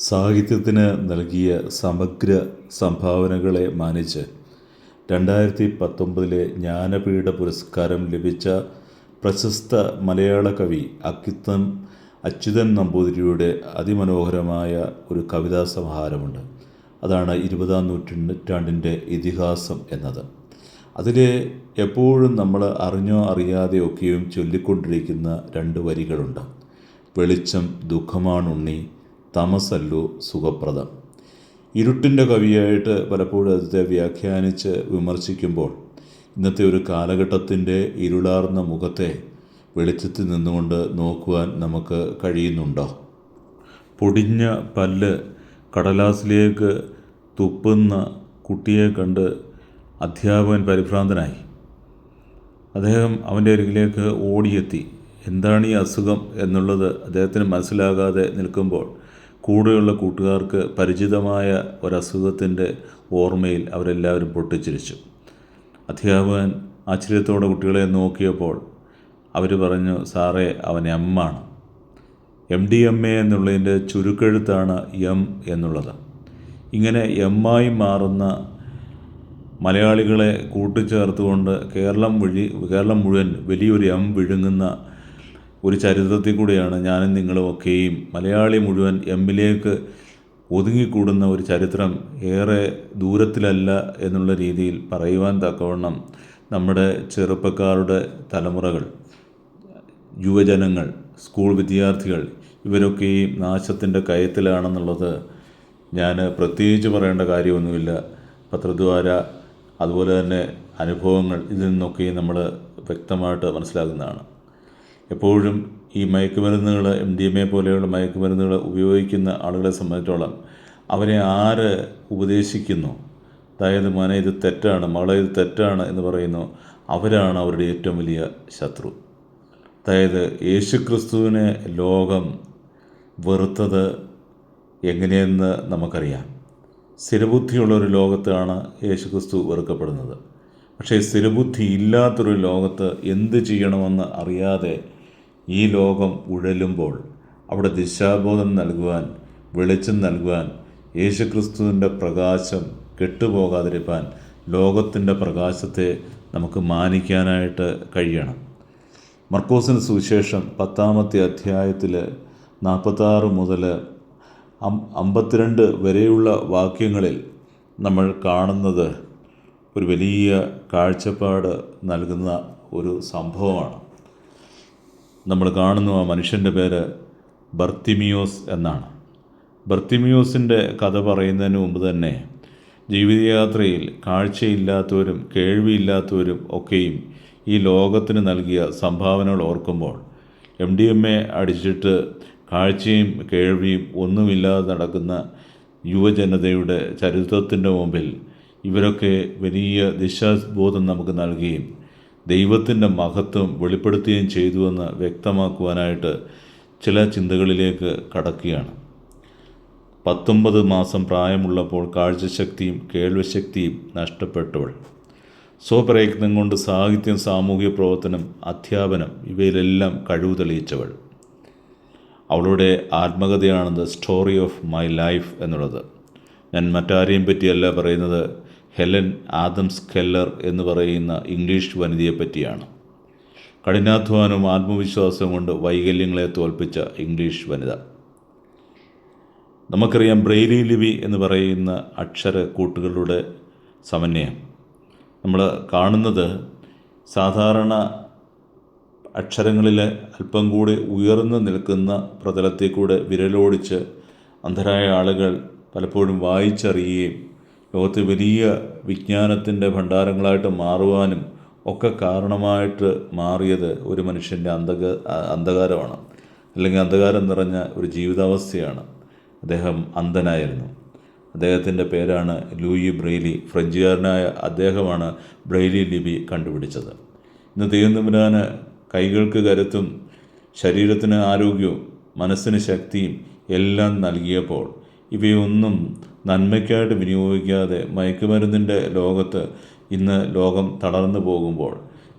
സാഹിത്യത്തിന് നൽകിയ സമഗ്ര സംഭാവനകളെ മാനിച്ച് രണ്ടായിരത്തി പത്തൊമ്പതിലെ ജ്ഞാനപീഠ പുരസ്കാരം ലഭിച്ച പ്രശസ്ത മലയാള കവി അക്കിത്തം അച്യുതൻ നമ്പൂതിരിയുടെ അതിമനോഹരമായ ഒരു കവിതാ സമാഹാരമുണ്ട് അതാണ് ഇരുപതാം നൂറ്റാണ്ടിന്റെ ഇതിഹാസം എന്നത്. അതിലെ എപ്പോഴും നമ്മൾ അറിഞ്ഞോ അറിയാതെ ഒക്കെയും ചൊല്ലിക്കൊണ്ടിരിക്കുന്ന രണ്ട് വരികളുണ്ട്. വെളിച്ചം ദുഃഖമാണുണ്ണി തമസല്ലു സുഖപ്രദം. ഇരുട്ടിന്റെ കവിയായിട്ട് പലപ്പോഴും അദ്ദേഹത്തെ വ്യാഖ്യാനിച്ച് വിമർശിക്കുമ്പോൾ ഇന്നത്തെ ഒരു കാലഘട്ടത്തിന്റെ ഇരുളാർന്ന മുഖത്തെ വെളിച്ചത്തിൽ നിന്നുകൊണ്ട് നോക്കുവാൻ നമുക്ക് കഴിയുന്നുണ്ടോ? പൊടിഞ്ഞ പല്ല് കടലാസിലേക്ക് തുപ്പുന്ന കുട്ടിയെ കണ്ട് അധ്യാപകൻ പരിഭ്രാന്തനായി. അദ്ദേഹം അവന്റെ അരികിലേക്ക് ഓടിയെത്തി. എന്താണ് ഈ അസുഖം എന്നുള്ളത് അദ്ദേഹത്തിന് മനസ്സിലാകാതെ നിൽക്കുമ്പോൾ കൂടെയുള്ള കൂട്ടുകാർക്ക് പരിചിതമായ ഒരസുഖത്തിന്റെ ഓർമ്മയിൽ അവരെല്ലാവരും പൊട്ടിച്ചിരിച്ചു. അധ്യാപകൻ ആശ്ചര്യത്തോടെ കുട്ടികളെ നോക്കിയപ്പോൾ അവർ പറഞ്ഞു സാറേ അവൻ എം ആണ്. എം ഡി എം എ എന്നുള്ളതിന്റെ ചുരുക്കെഴുത്താണ് എം എന്നുള്ളത്. ഇങ്ങനെ എം ആയി മാറുന്ന മലയാളികളെ കൂട്ടിച്ചേർത്തുകൊണ്ട് കേരളം വഴി കേരളം മുഴുവൻ വലിയൊരു എം വിഴുങ്ങുന്ന ഒരു ചരിത്രത്തിൽ കൂടിയാണ് ഞാനും നിങ്ങളുമൊക്കെയും മലയാളി മുഴുവൻ എമ്മിലേക്ക് ഒതുങ്ങിക്കൂടുന്ന ഒരു ചരിത്രം ഏറെ ദൂരത്തിലല്ല എന്നുള്ള രീതിയിൽ പറയുവാൻ തക്കവണ്ണം നമ്മുടെ ചെറുപ്പക്കാരുടെ തലമുറകൾ യുവജനങ്ങൾ സ്കൂൾ വിദ്യാർത്ഥികൾ ഇവരൊക്കെയും നാശത്തിന്റെ കയത്തിലാണെന്നുള്ളത് ഞാൻ പ്രത്യേകിച്ച് പറയേണ്ട കാര്യമൊന്നുമില്ല. പത്രദ്വാര അതുപോലെ തന്നെ അനുഭവങ്ങൾ ഇതിൽ നിന്നൊക്കെയും നമ്മൾ വ്യക്തമായിട്ട് മനസ്സിലാക്കുന്നതാണ് എപ്പോഴും ഈ മയക്കുമരുന്നുകൾ എം ഡി എം എ പോലെയുള്ള മയക്കുമരുന്നുകൾ ഉപയോഗിക്കുന്ന ആളുകളെ സംബന്ധിച്ചോളം അവരെ ആര് ഉപദേശിക്കുന്നു? അതായത് മോനെ ഇത് തെറ്റാണ് മകളെ ഇത് തെറ്റാണ് എന്ന് പറയുന്നു. അവരാണ് അവരുടെ ഏറ്റവും വലിയ ശത്രു. അതായത് യേശുക്രിസ്തുവിനെ ലോകം വെറുത്തത് എങ്ങനെയെന്ന് നമുക്കറിയാം. സ്ഥിരബുദ്ധിയുള്ള ഒരു ലോകത്താണ് യേശുക്രിസ്തു വെറുക്കപ്പെടുന്നത്. പക്ഷേ സ്ഥിരബുദ്ധി ഇല്ലാത്തൊരു ലോകത്ത് എന്ത് ചെയ്യണമെന്ന് അറിയാതെ ഈ ലോകം ഉഴലുമ്പോൾ അവിടെ ദിശാബോധം നൽകുവാൻ വെളിച്ചം നൽകുവാൻ യേശുക്രിസ്തുവിന്റെ പ്രകാശം കെട്ടുപോകാതിരിക്കാൻ ലോകത്തിന്റെ പ്രകാശത്തെ നമുക്ക് മാനിക്കാനായിട്ട് കഴിയണം. മർക്കോസിന് സുവിശേഷം പത്താമത്തെ അധ്യായത്തിൽ നാൽപ്പത്താറ് മുതൽ അമ്പത്തിരണ്ട് വരെയുള്ള വാക്യങ്ങളിൽ നമ്മൾ കാണുന്നത് ഒരു വലിയ കാഴ്ചപ്പാട് നൽകുന്ന ഒരു സംഭവമാണ്. നമ്മൾ കാണുന്നു ആ മനുഷ്യന്റെ പേര് ബർത്തിമിയോസ് എന്നാണ്. ബർത്തിമിയോസിന്റെ കഥ പറയുന്നതിന് മുമ്പ് തന്നെ ജീവിതയാത്രയിൽ കാഴ്ചയില്ലാത്തവരും കേൾവിയില്ലാത്തവരും ഒക്കെയും ഈ ലോകത്തിന് നൽകിയ സംഭാവനകൾ ഓർക്കുമ്പോൾ എം ഡി എം എ അടിച്ചിട്ട് കാഴ്ചയും കേൾവിയും ഒന്നുമില്ലാതെ നടക്കുന്ന യുവജനതയുടെ ചരിത്രത്തിന്റെ മുമ്പിൽ ഇവരൊക്കെ വലിയ ദിശാബോധം നമുക്ക് നൽകുകയും ദൈവത്തിന്റെ മഹത്വം വെളിപ്പെടുത്തുകയും ചെയ്തുവെന്ന് വ്യക്തമാക്കുവാനായിട്ട് ചില ചിന്തകളിലേക്ക് കടക്കുകയാണ്. പത്തൊമ്പത് മാസം പ്രായമുള്ളപ്പോൾ കാഴ്ചശക്തിയും കേൾവിശക്തിയും നഷ്ടപ്പെട്ടവൾ. സ്വപ്രയത്നം കൊണ്ട് സാഹിത്യം സാമൂഹിക പ്രവർത്തനം അധ്യാപനം ഇവയിലെല്ലാം കഴിവ് തെളിയിച്ചവൾ അവളുടെ ആത്മകഥയാണ് the story of my life എന്നുള്ളത്. ഞാൻ മറ്റാരെയും പറ്റിയല്ല പറയുന്നത്. ഹെലൻ ആദംസ് കെല്ലർ എന്ന് പറയുന്ന ഇംഗ്ലീഷ് വനിതയെ പറ്റിയാണ് കഠിനാധ്വാനവും ആത്മവിശ്വാസവും കൊണ്ട് വൈകല്യങ്ങളെ തോൽപ്പിച്ച ഇംഗ്ലീഷ് വനിത. നമുക്കറിയാം ബ്രെയിലി ലിപി എന്ന് പറയുന്ന അക്ഷര കൂട്ടുകളുടെ സമന്വയം. നമ്മൾ കാണുന്നത് സാധാരണ അക്ഷരങ്ങളിൽ അല്പം കൂടി ഉയർന്നു നിൽക്കുന്ന പ്രതലത്തിൽ കൂടെ വിരലോടിച്ച് അന്ധരായ ആളുകൾ പലപ്പോഴും വായിച്ചറിയുകയും ലോകത്ത് വലിയ വിജ്ഞാനത്തിന്റെ ഭണ്ഡാരങ്ങളായിട്ട് മാറുവാനും ഒക്കെ കാരണമായിട്ട് മാറിയത് ഒരു മനുഷ്യന്റെ അന്ധക അന്ധകാരമാണ്. അല്ലെങ്കിൽ അന്ധകാരം നിറഞ്ഞ ഒരു ജീവിതാവസ്ഥയാണ്. അദ്ദേഹം അന്ധനായിരുന്നു. അദ്ദേഹത്തിന്റെ പേരാണ് ലൂയി ബ്രെയിലി. ഫ്രഞ്ചുകാരനായ അദ്ദേഹമാണ് ബ്രെയിലി ലിപി കണ്ടുപിടിച്ചത്. ഇന്ന് ദൈവം കൈകൾക്ക് കരുത്തും ശരീരത്തിന് ആരോഗ്യവും മനസ്സിന് ശക്തിയും എല്ലാം നൽകിയപ്പോൾ ഇവയൊന്നും നന്മയ്ക്കായിട്ട് വിനിയോഗിക്കാതെ മയക്കുമരുന്നിന്റെ ലോകത്ത് ഇന്ന് ലോകം തളർന്നു പോകുമ്പോൾ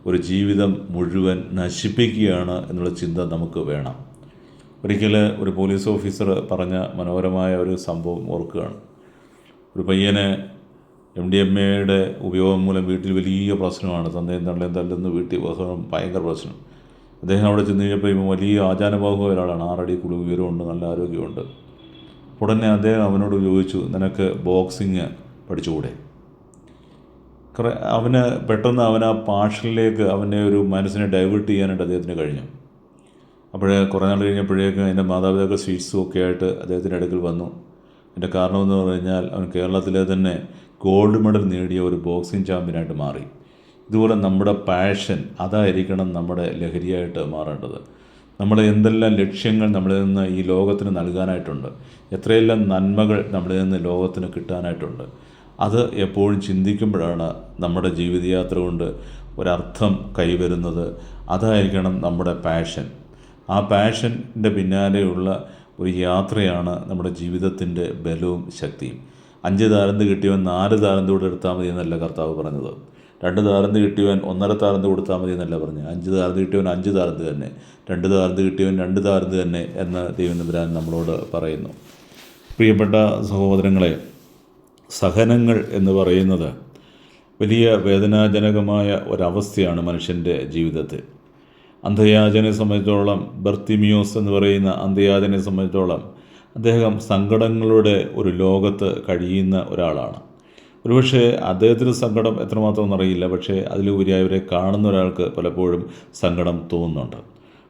ഒരു ജീവിതം മുഴുവൻ നശിപ്പിക്കുകയാണ് എന്നുള്ള ചിന്ത നമുക്ക് വേണം. ഒരിക്കൽ ഒരു പോലീസ് ഓഫീസർ പറഞ്ഞ മനോഹരമായ ഒരു സംഭവം ഓർക്കുകയാണ്. ഒരു പയ്യനെ എം ഡി എം എയുടെ ഉപയോഗം മൂലം വീട്ടിൽ വലിയ പ്രശ്നമാണ്. തന്തയും തള്ളയും തല്ലുന്ന വീട്ടിൽ ബഹളം ഭയങ്കര പ്രശ്നം. അദ്ദേഹം അവിടെ ചെന്ന് കഴിഞ്ഞപ്പോൾ വലിയ ആചാരബാഹു ഒരാളാണ്. ആറടി കുളി ഉയരമുണ്ട് നല്ല ആരോഗ്യമുണ്ട്. ഉടനെ അദ്ദേഹം അവനോട് ചോദിച്ചു നിനക്ക് ബോക്സിങ് പഠിച്ചുകൂടെ? അവന് പെട്ടെന്ന് അവൻ ആ പാഷനിലേക്ക് അവന്റെ ഒരു മനസ്സിനെ ഡൈവേർട്ട് ചെയ്യാനായിട്ട് അദ്ദേഹത്തിന് കഴിഞ്ഞു. അപ്പോഴേ കുറേ നാൾ കഴിഞ്ഞപ്പോഴേക്കും എന്റെ മാതാപിതാക്കൾ സ്വീറ്റ്സും ഒക്കെ ആയിട്ട് അദ്ദേഹത്തിന്റെ അടുക്കൽ വന്നു. അതിന്റെ കാരണമെന്ന് പറഞ്ഞു കഴിഞ്ഞാൽ അവൻ കേരളത്തിലെ തന്നെ ഗോൾഡ് മെഡൽ നേടിയ ഒരു ബോക്സിംഗ് ചാമ്പ്യനായിട്ട് മാറി. ഇതുപോലെ നമ്മുടെ പാഷൻ അതായിരിക്കണം നമ്മുടെ ലഹരിയായിട്ട് മാറേണ്ടത്. നമ്മുടെ എന്തെല്ലാം ലക്ഷ്യങ്ങൾ നമ്മളിൽ നിന്ന് ഈ ലോകത്തിന് നൽകാനായിട്ടുണ്ട്? എത്രയെല്ലാം നന്മകൾ നമ്മളിൽ നിന്ന് ലോകത്തിന് കിട്ടാനായിട്ടുണ്ട്? അത് എപ്പോഴും ചിന്തിക്കുമ്പോഴാണ് നമ്മുടെ ജീവിതയാത്ര കൊണ്ട് ഒരർത്ഥം കൈവരുന്നത്. അതായിരിക്കണം നമ്മുടെ പാഷൻ ആ പാഷന്റെ പിന്നാലെയുള്ള ഒരു യാത്രയാണ് നമ്മുടെ ജീവിതത്തിന്റെ ബലവും ശക്തിയും. അഞ്ച് താരന്ത് കിട്ടിയവൻ നാല് താരന്തോടെ എടുത്താൽ മതി എന്നല്ല കർത്താവ് പറഞ്ഞത്. രണ്ട് താരന്ത് കിട്ടിയവൻ ഒന്നര താരന്ത് കൊടുത്താൽ മതി എന്നല്ല പറഞ്ഞു? അഞ്ച് താരന്ത് കിട്ടിയവൻ അഞ്ച് താരന്ത് തന്നെ. രണ്ട് താരന്ത് കിട്ടിയവൻ രണ്ട് താരന്ത് തന്നെ എന്ന് ദൈവം നമ്മളോട് പറയുന്നു. പ്രിയപ്പെട്ട സഹോദരങ്ങളെ സഹനങ്ങൾ എന്ന് പറയുന്നത് വലിയ വേദനാജനകമായ ഒരവസ്ഥയാണ് മനുഷ്യന്റെ ജീവിതത്തിൽ. അന്ധയാചനെ സംബന്ധിച്ചോളം ബർത്തിമിയോസ് എന്ന് പറയുന്ന അന്ധയാചനെ സംബന്ധിച്ചോളം അദ്ദേഹം സങ്കടങ്ങളുടെ ഒരു ലോകത്ത് കഴിയുന്ന ഒരാളാണ്. ഒരുപക്ഷെ അദ്ദേഹത്തിന് സങ്കടം എത്രമാത്രം എന്നറിയില്ല പക്ഷേ അതിലുപരിയായി അവരെ കാണുന്ന ഒരാൾക്ക് പലപ്പോഴും സങ്കടം തോന്നുന്നുണ്ട്.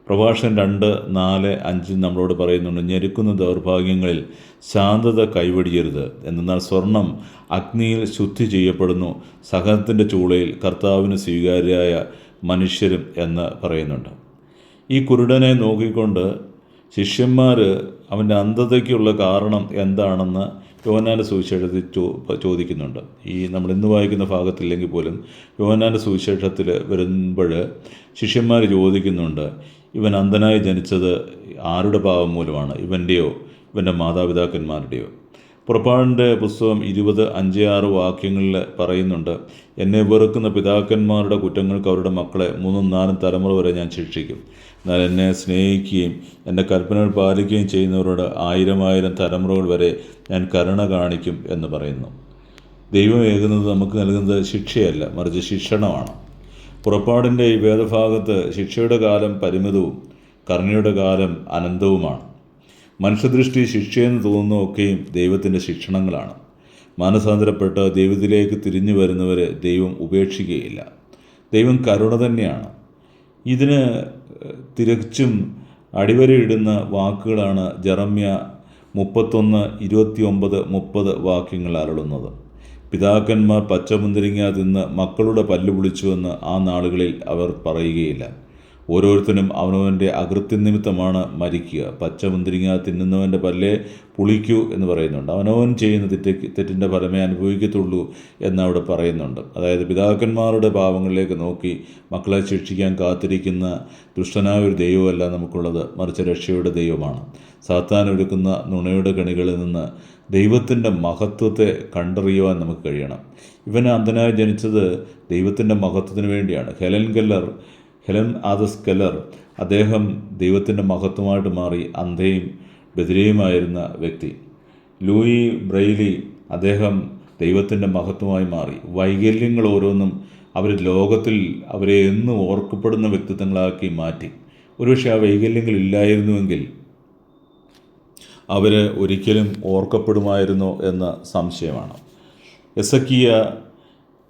പ്രഭാഷകൻ രണ്ട് നാല് അഞ്ച് നമ്മളോട് പറയുന്നുണ്ട് ഞെരുക്കുന്ന ദൗർഭാഗ്യങ്ങളിൽ ശാന്തത കൈവടിയരുത്. എന്നാൽ സ്വർണം അഗ്നിയിൽ ശുദ്ധി ചെയ്യപ്പെടുന്നു. സഹനത്തിന്റെ ചൂളയിൽ കർത്താവിന് സ്വീകാര്യരായ മനുഷ്യരും എന്ന് പറയുന്നുണ്ട്. ഈ കുരുടനെ നോക്കിക്കൊണ്ട് ശിഷ്യന്മാർ അവന്റെ അന്ധതയ്ക്കുള്ള കാരണം എന്താണെന്ന് യോഹന്നാന്റെ സുവിശേഷത്തിൽ ചോ ചോദിക്കുന്നുണ്ട്. ഈ നമ്മൾ ഇന്ന് വായിക്കുന്ന ഭാഗത്തില്ലെങ്കിൽ പോലും യോഹന്നാന്റെ സുവിശേഷത്തിൽ വരുമ്പോൾ ശിഷ്യന്മാർ ചോദിക്കുന്നുണ്ട് ഇവൻ അന്ധനായി ജനിച്ചത് ആരുടെ പാപം മൂലമാണ്? ഇവന്റെയോ ഇവന്റെ മാതാപിതാക്കന്മാരുടെയോ? പുറപ്പാടിന്റെ പുസ്തകം ഇരുപത് അഞ്ച് ആറ് വാക്യങ്ങളിൽ പറയുന്നുണ്ട് എന്നെ വെറുക്കുന്ന പിതാക്കന്മാരുടെ കുറ്റങ്ങൾക്ക് അവരുടെ മക്കളെ മൂന്നും നാലും തലമുറ വരെ ഞാൻ ശിക്ഷിക്കും. എന്നാൽ എന്നെ സ്നേഹിക്കുകയും എന്റെ കൽപ്പനകൾ പാലിക്കുകയും ചെയ്യുന്നവരോട് ആയിരം ആയിരം തലമുറകൾ വരെ ഞാൻ കരുണ കാണിക്കും എന്ന് പറയുന്നു. ദൈവം ഏകുന്നത് നമുക്ക് നൽകുന്നത് ശിക്ഷയല്ല മറിച്ച് ശിക്ഷണമാണ്. പുറപ്പാടിന്റെ ഈ വേദഭാഗത്ത് ശിക്ഷയുടെ കാലം പരിമിതവും കരുണയുടെ കാലം അനന്തവുമാണ്. മനുഷ്യദൃഷ്ടി ശിക്ഷയെന്ന് തോന്നുന്നതൊക്കെയും ദൈവത്തിന്റെ ശിക്ഷണങ്ങളാണ്. മാനസാന്തരപ്പെട്ട് ദൈവത്തിലേക്ക് തിരിഞ്ഞു വരുന്നവരെ ദൈവം ഉപേക്ഷിക്കുകയില്ല. ദൈവം കരുണ തന്നെയാണ്. ഇതിന് തികച്ചും അടിവരയിടുന്ന വാക്കുകളാണ് ജറമ്യ മുപ്പത്തൊന്ന് ഇരുപത്തി ഒമ്പത് മുപ്പത് വാക്യങ്ങൾ അരളുന്നത്. പിതാക്കന്മാർ പച്ചമുന്തിരിങ്ങ തിന്ന് മക്കളുടെ പല്ലു പൊളിച്ചുവെന്ന് ആ നാളുകളിൽ അവർ പറയുകയില്ല. ഓരോരുത്തരും അവനവന്റെ അകൃത്യനിമിത്തമാണ് മരിക്കുക. പച്ചമുന്തിരിങ്ങ തിന്നുന്നവന്റെ പല്ലേ പുളിക്കൂ എന്ന് പറയുന്നുണ്ട്. അവനവൻ ചെയ്യുന്ന തെറ്റ് തെറ്റിന്റെ ഫലമേ അനുഭവിക്കത്തുള്ളൂ എന്നവിടെ പറയുന്നുണ്ട്. അതായത് പിതാക്കന്മാരുടെ പാവങ്ങളിലേക്ക് നോക്കി മക്കളെ ശിക്ഷിക്കാൻ കാത്തിരിക്കുന്ന ദുഷ്ടനായ ഒരു ദൈവമല്ല നമുക്കുള്ളത്. മറിച്ച് രക്ഷയുടെ ദൈവമാണ്. സാത്താൻ ഒരുക്കുന്ന നുണയുടെ കണികളിൽ നിന്ന് ദൈവത്തിന്റെ മഹത്വത്തെ കണ്ടറിയുവാൻ നമുക്ക് കഴിയണം. ഇവൻ അന്ധനായി ജനിച്ചത് ദൈവത്തിന്റെ മഹത്വത്തിന് വേണ്ടിയാണ്. Helen Keller Helen Adams Keller അദ്ദേഹം ദൈവത്തിന്റെ മഹത്വമായിട്ട് മാറി അന്ധയും ബദിരയുമായിരുന്ന വ്യക്തി. ലൂയി ബ്രെയിലി അദ്ദേഹം ദൈവത്തിന്റെ മഹത്വമായി മാറി. വൈകല്യങ്ങൾ ഓരോന്നും അവർ ലോകത്തിൽ അവരെ എന്നും ഓർക്കപ്പെടുന്ന വ്യക്തിത്വങ്ങളാക്കി മാറ്റി. ഒരുപക്ഷെ ആ വൈകല്യങ്ങൾ ഇല്ലായിരുന്നുവെങ്കിൽ അവർ ഒരിക്കലും ഓർക്കപ്പെടുമായിരുന്നോ എന്ന സംശയമാണ്. എസക്കിയ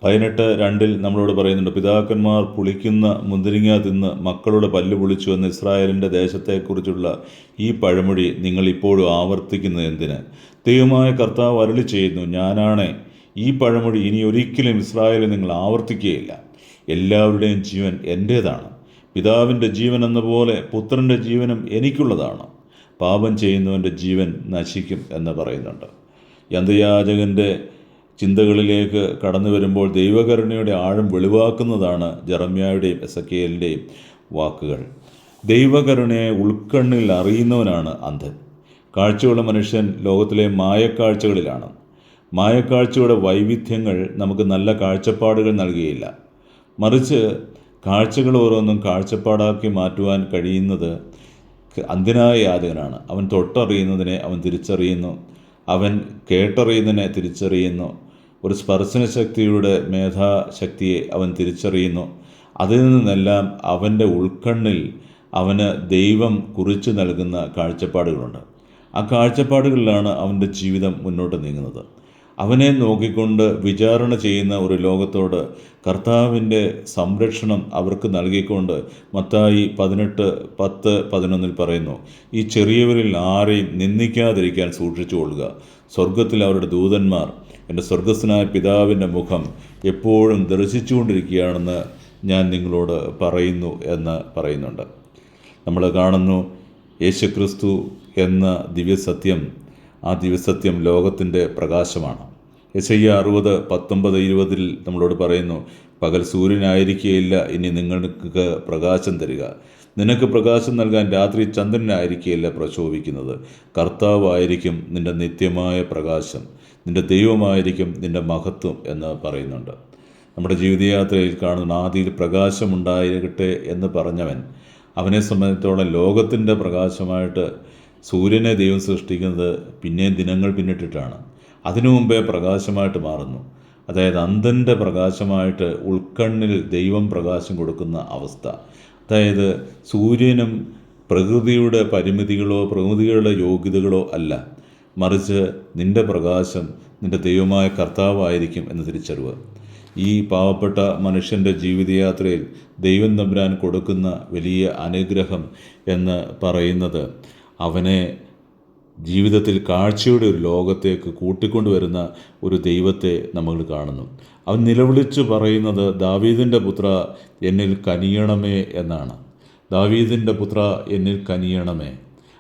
പതിനെട്ട് രണ്ടിൽ നമ്മളോട് പറയുന്നുണ്ട് പിതാക്കന്മാർ പുളിക്കുന്ന മുന്തിരിങ്ങ തിന്ന് മക്കളുടെ പല്ല് പൊളിച്ചു എന്ന ഇസ്രായേലിന്റെ ദേശത്തെക്കുറിച്ചുള്ള ഈ പഴമൊഴി നിങ്ങൾ ഇപ്പോഴും ആവർത്തിക്കുന്നത് എന്തിന്? ദൈവമായ കർത്താവ് അരളി ചെയ്യുന്നു ഞാനാണ്. ഈ പഴമൊഴി ഇനി ഒരിക്കലും ഇസ്രായേലിൽ നിങ്ങൾ ആവർത്തിക്കുകയില്ല. എല്ലാവരുടെയും ജീവൻ എന്റേതാണ് പിതാവിന്റെ ജീവൻ എന്ന പോലെ പുത്രന്റെ ജീവനും എനിക്കുള്ളതാണ്. പാപം ചെയ്യുന്നവന്റെ ജീവൻ നശിക്കും എന്ന് പറയുന്നുണ്ട്. യന്ത്രയാചകന്റെ ചിന്തകളിലേക്ക് കടന്നു വരുമ്പോൾ ദൈവകരുണയുടെ ആഴം വെളിവാക്കുന്നതാണ് ജെറമ്യായുടെയും എസക്കേലിന്റെയും വാക്കുകൾ. ദൈവകരുണയെ ഉൾക്കണ്ണിൽ അറിയുന്നവനാണ് അന്ധൻ. കാഴ്ചയുള്ള മനുഷ്യൻ ലോകത്തിലെ മായക്കാഴ്ചകളിലാണ്. മായക്കാഴ്ചയുടെ വൈവിധ്യങ്ങൾ നമുക്ക് നല്ല കാഴ്ചപ്പാടുകൾ നൽകുകയില്ല മറിച്ച് കാഴ്ചകൾ ഓരോന്നും കാഴ്ചപ്പാടാക്കി മാറ്റുവാൻ കഴിയുന്നത് അന്ധനായ യാതകനാണ് അവൻ തൊട്ടറിയുന്നതിനെ അവൻ തിരിച്ചറിയുന്നു. അവൻ കേട്ടറിയുന്നതിനെ തിരിച്ചറിയുന്നു. ഒരു സ്പർശന ശക്തിയുടെ മേധാശക്തിയെ അവൻ തിരിച്ചറിയുന്നു. അതിൽ നിന്നെല്ലാം അവന്റെ ഉൾക്കണ്ണിൽ അവന് ദൈവം കുറിച്ചു നൽകുന്ന കാഴ്ചപ്പാടുകളുണ്ട്. ആ കാഴ്ചപ്പാടുകളിലാണ് അവന്റെ ജീവിതം മുന്നോട്ട് നീങ്ങുന്നത്. അവനെ നോക്കിക്കൊണ്ട് വിചാരണ ചെയ്യുന്ന ഒരു ലോകത്തോട് കർത്താവിന്റെ സംരക്ഷണം അവർക്ക് നൽകിക്കൊണ്ട് മത്തായി പതിനെട്ട് പത്ത് പതിനൊന്നിൽ പറയുന്നു ഈ ചെറിയവരിൽ ആരെയും നിന്ദിക്കാതിരിക്കാൻ സൂക്ഷിച്ചു കൊള്ളുക സ്വർഗത്തിൽ അവരുടെ ദൂതന്മാർ എന്റെ സ്വർഗസ്വനായ പിതാവിന്റെ മുഖം എപ്പോഴും ദർശിച്ചുകൊണ്ടിരിക്കുകയാണെന്ന് ഞാൻ നിങ്ങളോട് പറയുന്നു എന്ന് പറയുന്നുണ്ട്. നമ്മൾ കാണുന്നു യേശുക്രിസ്തു എന്ന ദിവ്യസത്യം ആ ദിവ്യസത്യം ലോകത്തിന്റെ പ്രകാശമാണ്. യശയ്യ അറുപത് പത്തൊമ്പത് ഇരുപതിൽ നമ്മളോട് പറയുന്നു പകൽ സൂര്യനായിരിക്കുകയില്ല ഇനി നിങ്ങൾക്ക് പ്രകാശം തരിക. നിനക്ക് പ്രകാശം നൽകാൻ രാത്രി ചന്ദ്രനായിരിക്കുകയില്ല പ്രശോഭിക്കുന്നത്. കർത്താവായിരിക്കും നിന്റെ നിത്യമായ പ്രകാശം. നിന്റെ ദൈവമായിരിക്കും നിന്റെ മഹത്വം എന്ന് പറയുന്നുണ്ട്. നമ്മുടെ ജീവിതയാത്രയിൽ കാണുന്ന ആദിയിൽ പ്രകാശമുണ്ടായിരിക്കട്ടെ എന്ന് പറഞ്ഞവൻ അവനെ സംബന്ധിച്ചോളം ലോകത്തിന്റെ പ്രകാശമായിട്ട് സൂര്യനെ ദൈവം സൃഷ്ടിക്കുന്നത് പിന്നെയും ദിനങ്ങൾ പിന്നിട്ടിട്ടാണ്. അതിനു മുമ്പേ പ്രകാശമായിട്ട് മാറുന്നു. അതായത് അന്ധന്റെ പ്രകാശമായിട്ട് ഉൾക്കണ്ണിൽ ദൈവം പ്രകാശം കൊടുക്കുന്ന അവസ്ഥ. അതായത് സൂര്യനും പ്രകൃതിയുടെ പരിമിതികളോ പ്രകൃതികളുടെ യോഗ്യതകളോ അല്ല. മറിച്ച് നിന്റെ പ്രകാശം നിന്റെ ദൈവമായ കർത്താവായിരിക്കും എന്ന് തിരിച്ചറിവ്. ഈ പാവപ്പെട്ട മനുഷ്യന്റെ ജീവിതയാത്രയിൽ ദൈവം തമ്പുരാൻ കൊടുക്കുന്ന വലിയ അനുഗ്രഹം എന്ന് പറയുന്നത് അവനെ ജീവിതത്തിൽ കാഴ്ചയുടെ ഒരു ലോകത്തേക്ക് കൂട്ടിക്കൊണ്ടുവരുന്ന ഒരു ദൈവത്തെ നമ്മൾ കാണുന്നു. അവൻ നിലവിളിച്ച് പറയുന്നത് ദാവീദിന്റെ പുത്ര എന്നിൽ കനിയണമേ എന്നാണ്. ദാവീദിന്റെ പുത്ര എന്നിൽ കനിയണമേ.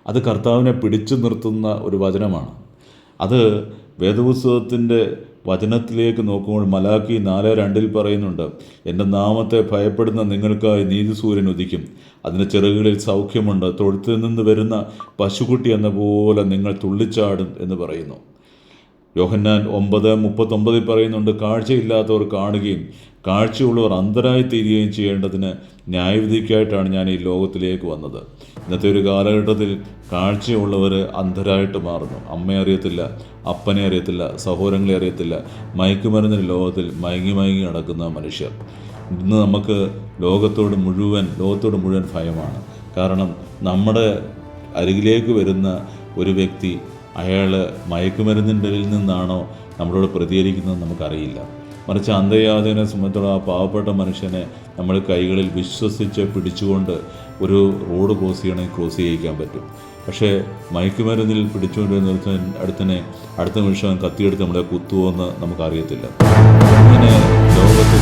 അത് കർത്താവിനെ പിടിച്ചു നിർത്തുന്ന ഒരു വചനമാണ്. അത് വേദപുസ്തകത്തിന്റെ വചനത്തിലേക്ക് നോക്കുമ്പോൾ മലാക്കി നാല് രണ്ടിൽ പറയുന്നുണ്ട് എന്റെ നാമത്തെ ഭയപ്പെടുന്ന നിങ്ങൾക്കായി നീതിസൂര്യൻ ഉദിക്കും. അതിന്റെ ചിറകുകളിൽ സൗഖ്യമുണ്ട്. തൊഴുത്തിൽ നിന്ന് വരുന്ന പശുക്കുട്ടി എന്ന പോലെ നിങ്ങൾ തുള്ളിച്ചാടും എന്ന് പറയുന്നു. യോഹന്നാൻ ഒമ്പത് മുപ്പത്തൊമ്പതിൽ പറയുന്നുണ്ട് കാഴ്ചയില്ലാത്തവർ കാണുകയും കാഴ്ചയുള്ളവർ അന്ധരായി തീരുകയും ചെയ്യേണ്ടതിന് ന്യായവിധിക്കായിട്ടാണ് ഞാൻ ഈ ലോകത്തിലേക്ക് വന്നത്. ഇന്നത്തെ ഒരു കാലഘട്ടത്തിൽ കാഴ്ചയുള്ളവർ അന്ധരായിട്ട് മാറുന്നു. അമ്മയെ അറിയത്തില്ല അപ്പനെ അറിയത്തില്ല സഹോദരങ്ങളെ അറിയത്തില്ല. മയക്കുമരുന്ന ലോകത്തിൽ മയങ്ങി മയങ്ങി നടക്കുന്ന മനുഷ്യർ. ഇന്ന് നമുക്ക് ലോകത്തോട് മുഴുവൻ ലോകത്തോട് മുഴുവൻ ഭയമാണ്. കാരണം നമ്മുടെ അരികിലേക്ക് വരുന്ന ഒരു വ്യക്തി അയാൾ മയക്കുമരുന്നിന്റെ നിന്നാണോ നമ്മളോട് പ്രതികരിക്കുന്നത് നമുക്കറിയില്ല. മറിച്ച് അന്ധയാചനെ സംബന്ധിച്ചുള്ള ആ പാവപ്പെട്ട മനുഷ്യനെ നമ്മൾ കൈകളിൽ വിശ്വസിച്ച് പിടിച്ചുകൊണ്ട് ഒരു റോഡ് ക്രോസ് ചെയ്യണമെങ്കിൽ ക്രോസ് ചെയ്യിക്കാൻ പറ്റും. പക്ഷേ മയക്കുമരുന്നിൽ പിടിച്ചുകൊണ്ടിരുന്ന നിർത്താൻ അടുത്തനെ അടുത്ത നിമിഷം കത്തിയെടുത്ത് നമ്മളെ കുത്തുവെന്ന് നമുക്കറിയത്തില്ല. അങ്ങനെ ലോകത്തിൽ